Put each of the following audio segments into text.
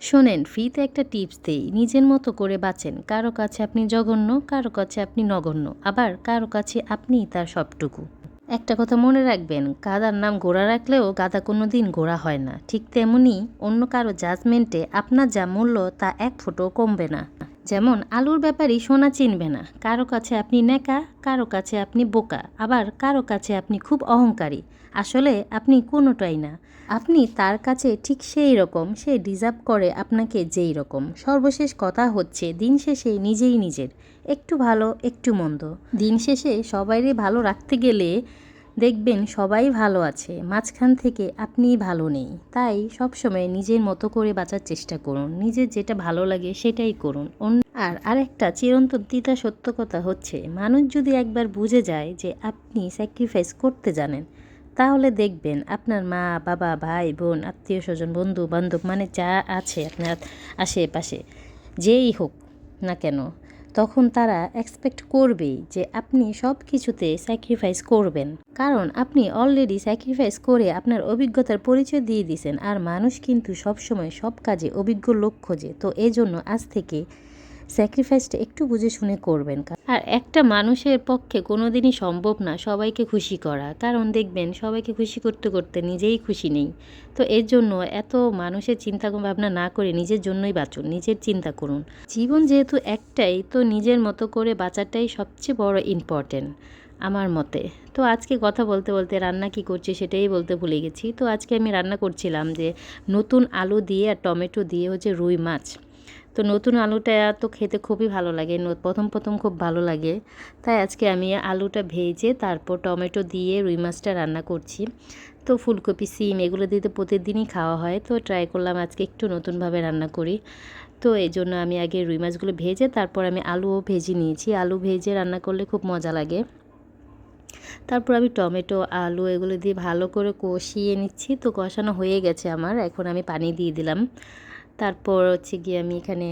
শোনেন, ফ্রিতে একটা টিপস দেই। নিজের মতো করে বাঁচেন। কারও কাছে আপনি জঘন্য, কারও কাছে আপনি নগণ্য। আবার কারও কাছে আপনি তার সবটুকু। একটা কথা মনে রাখবেন, গাদার নাম গোড়া রাখলেও গাদা কোনো দিন গোড়া হয় না। ঠিক তেমনি অন্য কারও জাজমেন্টে আপনার যা মূল্য তা এক ফুটো কমবে না। যেমন আলুর ব্যাপারই সোনা চিনবে না, কারও কাছে আপনি নেকা, কারও কাছে আপনি বোকা, আবার কারও কাছে আপনি খুব অহংকারী, আসলে আপনি কোনোটাই না। আপনি তার কাছে ঠিক সেই রকম, সে ডিজার্ভ করে আপনাকে যেই রকম। সর্বশেষ কথা হচ্ছে, দিন শেষে নিজেই নিজের, একটু ভালো, একটু মন্দ। দিন শেষে সবাইরে ভালো রাখতে গেলে দেখবেন সবাই ভালো আছে, মাঝখান থেকে আপনিই ভালো নেই। তাই সবসময় নিজের মতো করে বাঁচার চেষ্টা করুন, নিজের যেটা ভালো লাগে সেটাই করুন। আর আরেকটা চিরন্তন তিতা সত্য কথা হচ্ছে, মানুষ যদি একবার বুঝে যায় যে আপনি স্যাক্রিফাইস করতে জানেন, তাহলে দেখবেন আপনার মা, বাবা, ভাই, বোন, আত্মীয় স্বজন বন্ধু বান্ধব মানে যা আছে আপনার আশেপাশে, যেই হোক না কেন তখন তারা এক্সপেক্ট করবেই যে আপনি সব কিছুতে স্যাক্রিফাইস করবেন। কারণ আপনি অলরেডি স্যাক্রিফাইস করে আপনার অভিজ্ঞতার পরিচয় দিয়ে দিয়েছেন আর মানুষ কিন্তু সবসময় সব কাজে অভিজ্ঞ লোক খোঁজে। তো এজন্য আজ থেকে স্যাক্রিফাইসটা একটু বুঝে শুনে করবেন আর একটা মানুষের পক্ষে কোনো দিনই সম্ভব না সবাইকে খুশি করা। কারণ দেখবেন, সবাইকে খুশি করতে করতে নিজেই খুশি নেই। তো এর জন্য এত মানুষের চিন্তা ভাবনা না করে নিজের জন্যই বাঁচুন, নিজের চিন্তা করুন। জীবন যেহেতু একটাই, তো নিজের মতো করে বাঁচাটাই সবচেয়ে বড় ইম্পর্টেন্ট আমার মতে। তো আজকে কথা বলতে বলতে রান্না কি করছি সেটাই বলতে ভুলে গেছি। তো আজকে আমি রান্না করছিলাম যে নতুন আলু দিয়ে আর টমেটো দিয়ে হচ্ছে রুই মাছ। তো নতুন আলুটা তো খেতে খুবই ভালো লাগে। প্রথম প্রথম খুব ভালো লাগে। তাই আজকে আমি আলুটা ভেজে তারপর টমেটো দিয়ে রুই মাছটা রান্না করছি। তো ফুলকপি, সিম এগুলো দিয়ে তো প্রতিদিনই খাওয়া হয়। তো ট্রাই করলাম আজকে একটু নতুনভাবে রান্না করি। তো এই জন্য আমি আগে রুই মাছগুলো ভেজে তারপর আমি আলুও ভেজে নিয়েছি। আলু ভেজে রান্না করলে খুব মজা লাগে। তারপর আমি টমেটো, আলু এগুলো দিয়ে ভালো করে কষিয়ে নিচ্ছি। তো কষানো হয়ে গেছে আমার। এখন আমি পানি দিয়ে দিলাম। তারপর হচ্ছে গিয়ে আমি এখানে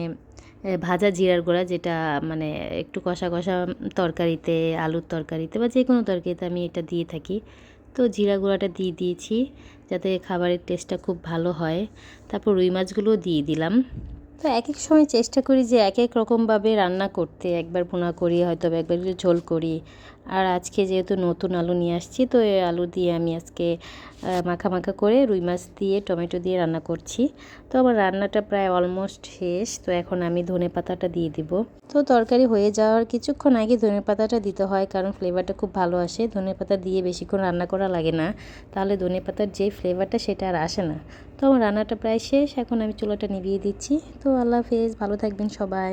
ভাজা জিরার গুঁড়া যেটা মানে একটু কষা কষা তরকারিতে, আলুর তরকারিতে বা যে কোনো তরকারিতে আমি এটা দিয়ে থাকি। তো জিরা গুঁড়াটা দিয়ে দিয়েছি যাতে খাবারের টেস্টটা খুব ভালো হয়। তারপর রুই মাছগুলোও দিয়ে দিলাম। তো এক এক সময় চেষ্টা করি যে এক এক রকমভাবে রান্না করতে। একবার পোনা করি হয়তো একবার একটু ঝোল করি। আর আজকে যেহেতু নতুন আলু নিয়ে আসছি, তো এই আলু দিয়ে আমি আজকে মাখা মাখা করে রুই মাছ দিয়ে, টমেটো দিয়ে রান্না করছি। তো আমার রান্নাটা প্রায় অলমোস্ট শেষ, তো এখন আমি ধনে পাতাটা দিয়ে দিব। তো তরকারি হয়ে যাওয়ার কিছুক্ষণ আগে ধনে পাতাটা দিতে হয়, কারণ ফ্লেভারটা খুব ভালো আসে। ধনে পাতা দিয়ে বেশিক্ষণ রান্না করা লাগে না। তাহলে ধনে পাতার যে ফ্লেভারটা সেটা আর আসে না। তো আমার রান্নাটা প্রায় শেষ, এখন আমি চুলাটা নিভিয়ে দিচ্ছি। তো আল্লাহ হাফেজ, ভালো থাকবেন সবাই।